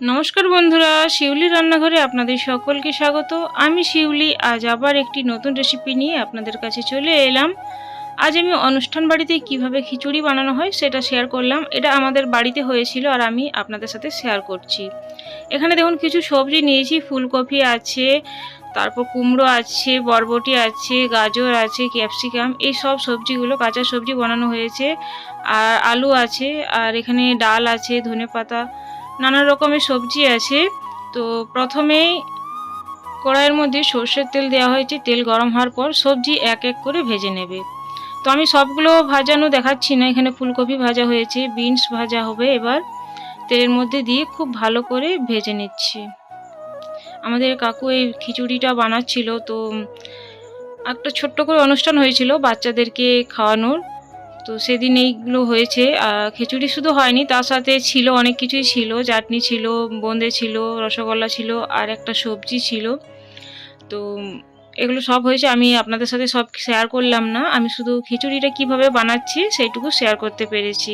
নমস্কার বন্ধুরা, শিউলি রান্নাঘরে আপনাদের সকলকে স্বাগত। আমি শিউলি, আজ আবার একটি নতুন রেসিপি নিয়ে আপনাদের কাছে চলে এলাম। আজ আমি অনুষ্ঠান বাড়িতে কীভাবে খিচুড়ি বানানো হয় সেটা শেয়ার করলাম। এটা আমাদের বাড়িতে হয়েছিল আর আমি আপনাদের সাথে শেয়ার করছি। এখানে দেখুন, কিছু সবজি নিয়েছি। ফুলকপি আছে, তারপর কুমড়ো আছে, বরবটি আছে, গাজর আছে, ক্যাপসিকাম। এই সব সবজিগুলো, কাঁচা সবজি বানানো হয়েছে। আর আলু আছে, আর এখানে ডাল আছে ধনে পাতা নানা রকমের সবজি আছে। তো প্রথমেই কড়াইয়ের মধ্যে সর্ষের তেল দেওয়া হয়েছে। তেল গরম হওয়ার পর সবজি এক এক করে ভেজে নেবে। তো আমি সবগুলো ভাজানো দেখাচ্ছি না, এখানে ফুলকপি ভাজা হয়েছে, বিনস ভাজা হবে এবার। তেলের মধ্যে দিয়ে খুব ভালো করে ভেজে নিচ্ছি। আমাদের কাকু এই খিচুড়িটা বানাচ্ছিল, তো একটা ছোট্ট করে অনুষ্ঠান হয়েছিল বাচ্চাদেরকে খাওয়ানোর। তো সেদিন এইগুলো হয়েছে। খিচুড়ি শুধু হয়নি, তার সাথে ছিল অনেক কিছুই ছিল। চাটনি ছিল, বোঁদে ছিল, রসগোল্লা ছিল, আর একটা সবজি ছিল। তো এগুলো সব হয়েছে, আমি আপনাদের সাথে সব শেয়ার করলাম না। আমি শুধু খিচুড়িটা কীভাবে বানাচ্ছি সেইটুকু শেয়ার করতে পেরেছি।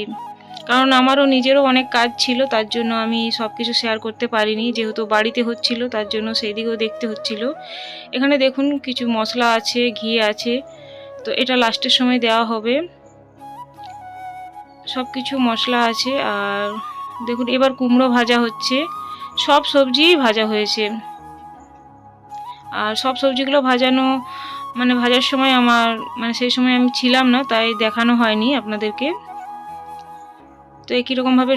কারণ আমারও নিজেরও অনেক কাজ ছিল, তার জন্য আমি সব কিছু শেয়ার করতে পারিনি। যেহেতু বাড়িতে হচ্ছিল, তার জন্য সেই দিকেও দেখতে হচ্ছিল। এখানে দেখুন, কিছু মশলা আছে, ঘি আছে, তো এটা লাস্টের সময় দেওয়া হবে। সব কিছু মশলা আছে, আর দেখুন, এবার কুমড়ো ভাজা হচ্ছে। সব সবজিই ভাজা হয়েছে। আর সব সবজিগুলো ভাজানো মানে ভাজার সময় আমার মানে সেই সময় আমি ছিলাম না, তাই দেখানো হয়নি আপনাদেরকে। তো একই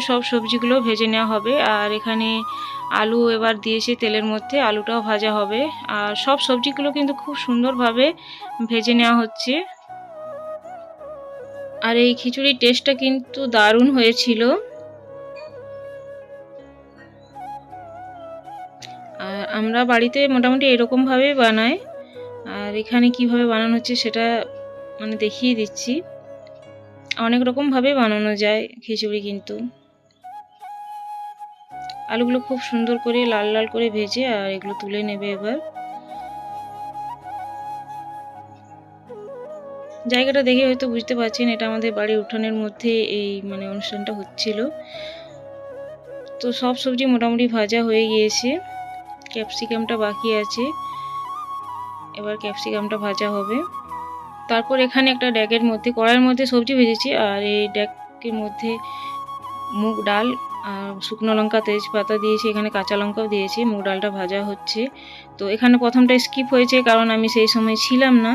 সব সবজিগুলো ভেজে নেওয়া হবে। আর এখানে আলু এবার দিয়েছি তেলের মধ্যে, আলুটাও ভাজা হবে। আর সব সবজিগুলো কিন্তু খুব সুন্দরভাবে ভেজে নেওয়া হচ্ছে। আর এই খিচুড়ির টেস্টটা কিন্তু দারুণ হয়েছিল। আর আমরা বাড়িতে মোটামুটি এরকমভাবেই বানাই। আর এখানে কীভাবে বানানো হচ্ছে সেটা মানে দেখিয়ে দিচ্ছি। অনেক রকমভাবে বানানো যায় খিচুড়ি কিন্তু। আলুগুলো খুব সুন্দর করে লাল লাল করে ভেজে আর এগুলো তুলে নেবে এবার। জায়গাটা দেখে হয়তো বুঝতে পারছেন, এটা আমাদের বাড়ির উঠানের মধ্যে এই মানে অনুষ্ঠানটা হচ্ছিল। তো সব সবজি মোটামুটি ভাজা হয়ে গিয়েছে। ক্যাপসিকামটা বাকি আছে। এবার ক্যাপসিকামটা ভাজা হবে। তারপর এখানে একটা ড্যাগের মধ্যে, কড়াইয়ের মধ্যে সবজি ভেজেছি, আর এই ড্যাগের মধ্যে মুগ ডাল আর শুকনো লঙ্কা, তেজপাতা দিয়েছি, এখানে কাঁচা লঙ্কাও দিয়েছি, মুগ ডালটা ভাজা হচ্ছে। তো এখানে প্রথমটা স্কিপ হয়েছে, কারণ আমি সেই সময় ছিলাম না।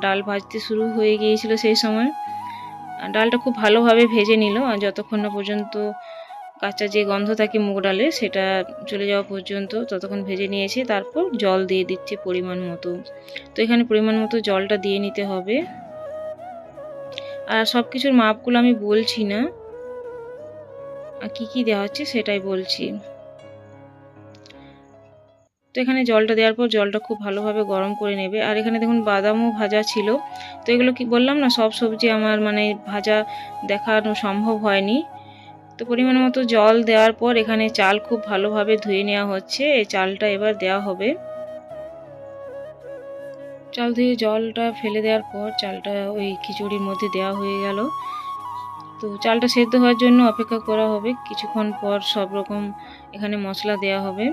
ডাল ভাজতে শুরু হয়ে গিয়েছিল সেই সময়। ডালটা খুব ভালোভাবে ভেজে নিল যতক্ষণ না পর্যন্ত কাঁচা যে গন্ধ থাকে মুগ ডালে, সেটা চলে যাওয়া পর্যন্ত ততক্ষণ ভেজে নিয়েছি, তারপর জল দিয়ে দিচ্ছে পরিমাণ মতো। তো এখানে পরিমাণ মতো জলটা দিয়ে নিতে হবে। আর সব কিছুর মাপগুলো আমি বলছি না। আর কী কী দেওয়া হচ্ছে সেটাই বলছি। তো এখানে জলটা দেওয়ার পর জলটা খুব ভালোভাবে গরম করে নেবে। আর এখানে দেখুন বাদামও ভাজা ছিল। তো এগুলো কি বললাম না, সব সবজি আমার মানে ভাজা দেখানো সম্ভব হয়নি। তো পরিমাণ মতো জল দেওয়ার পর এখানে চাল খুব ভালোভাবে ধুয়ে নেওয়া হচ্ছে। এই চালটা এবার দেওয়া হবে। চাল ধুয়ে জলটা ফেলে দেওয়ার পর চালটা ওই খিচুড়ির মধ্যে দেওয়া হয়ে গেল। তো চালটা সেদ্ধ হওয়ার জন্য অপেক্ষা করা হবে। কিছুক্ষণ পর সব রকম এখানে মশলা দেওয়া হবে।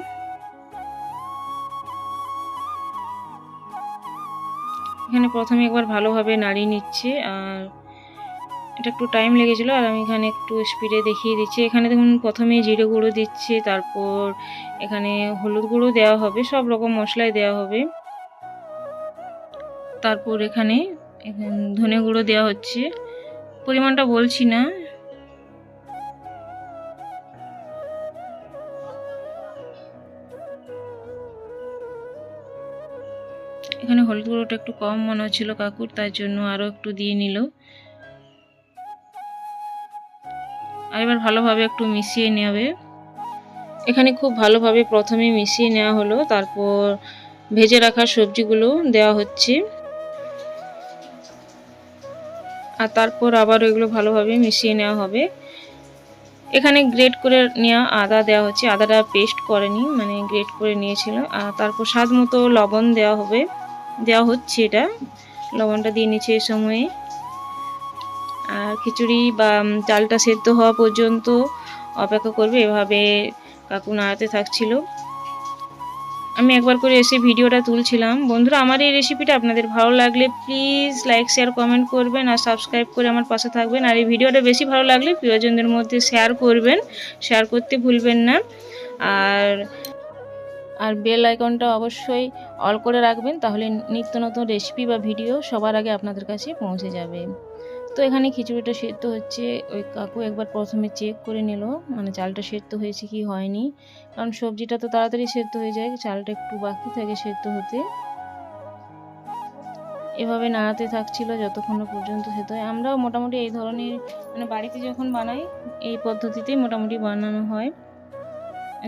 এখানে প্রথমে একবার ভালোভাবে নাড়িয়ে নিচ্ছে, আর এটা একটু টাইম লেগেছিলো, আর আমি এখানে একটু স্পিডে দেখিয়ে দিচ্ছি। এখানে দেখুন, প্রথমে জিরে গুঁড়ো দিচ্ছে, তারপর এখানে হলুদ গুঁড়ো দেওয়া হবে, সব রকম মশলাই দেওয়া হবে। তারপর এখানে ধনে গুঁড়ো দেওয়া হচ্ছে। পরিমাণটা বলছি না এখানে হলুদ গুঁড়োটা একটু কম মনে হচ্ছিল কাকুর, তার জন্য আরও একটু দিয়ে নিল। আর এবার ভালোভাবে একটু মিশিয়ে নেবে। এখানে খুব ভালোভাবে প্রথমে মিশিয়ে নেওয়া হলো, তারপর ভেজে রাখা সবজিগুলো দেওয়া হচ্ছে। আর তারপর আবার এগুলো ভালোভাবে মিশিয়ে নেওয়া হবে। এখানে গ্রেট করে নেওয়া আদা দেওয়া হচ্ছে। আদাটা পেস্ট করেনি মানে গ্রেট করে নিয়েছিল আর তারপর স্বাদ মতো লবণ দেওয়া হবে। দেওয়া হচ্ছে এটা। লবণটা দিয়ে নিচ্ছে এই সময়ে। আর খিচুড়ি বা চালটা সেদ্ধ হওয়া পর্যন্ত অপেক্ষা করবে এভাবে কাকু নাড়াতে থাকছিল। আমি একবার করে এসে ভিডিওটা তুলছিলাম। বন্ধুরা, আমার এই রেসিপিটা আপনাদের ভালো লাগলে প্লিজ লাইক শেয়ার কমেন্ট করবেন আর সাবস্ক্রাইব করে আমার পাশে থাকবেন। আর এই ভিডিওটা বেশি ভালো লাগলে প্রিয়জনদের মধ্যে শেয়ার করবেন। শেয়ার করতে ভুলবেন না। আর আর বেল আইকনটা অবশ্যই অল করে রাখবেন, তাহলে নিত্য নতুন রেসিপি বা ভিডিও সবার আগে আপনাদের কাছে পৌঁছে যাবে। তো এখানে খিচুড়িটা সেদ্ধ হচ্ছে, ওই কাকু একবার প্রথমে চেক করে নিল মানে চালটা সেদ্ধ হয়েছে কি হয়নি। কারণ সবজিটা তো তাড়াতাড়ি সেদ্ধ হয়ে যায়, চালটা একটু বাকি থাকে সেদ্ধ হতে। এভাবে নাড়াতে থাকছিল যতক্ষণ পর্যন্ত সেদ্ধ হয়। আমরাও মোটামুটি এই ধরনের মানে বাড়িতে যখন বানাই, এই পদ্ধতিতেই মোটামুটি বানানো হয়।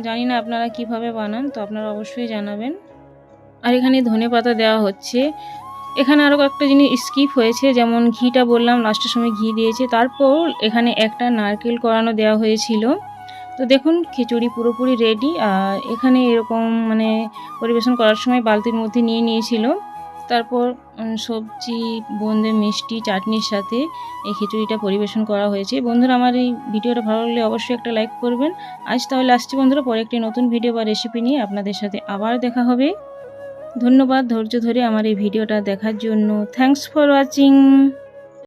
জানি না আপনারা কীভাবে বানান, তো আপনারা অবশ্যই জানাবেন। আর এখানে ধনে পাতা দেওয়া হচ্ছে। এখানে আরও একটা জিনিস স্কিপ হয়েছে, যেমন ঘিটা বললাম লাস্টের সময় ঘি দিয়েছে। তারপর এখানে একটা নারকেল করানো দেওয়া হয়েছিল। তো দেখুন, খিচুড়ি পুরোপুরি রেডি আর এখানে এরকম মানে পরিবেশন করার সময় বালতির মধ্যে নিয়ে নিয়েছিল। তারপর সবজি বোঁদে মিষ্টি, চাটনির সাথে এই খিচুড়িটা পরিবেশন করা হয়েছে। বন্ধুরা, আমার এই ভিডিওটা ভালো লাগলে অবশ্যই একটা লাইক করবেন। আজ তাহলে আসছি বন্ধুরা, পরে একটি নতুন ভিডিও বা রেসিপি নিয়ে আপনাদের সাথে আবার দেখা হবে। ধন্যবাদ ধৈর্য ধরে আমার এই ভিডিওটা দেখার জন্য। Thanks for watching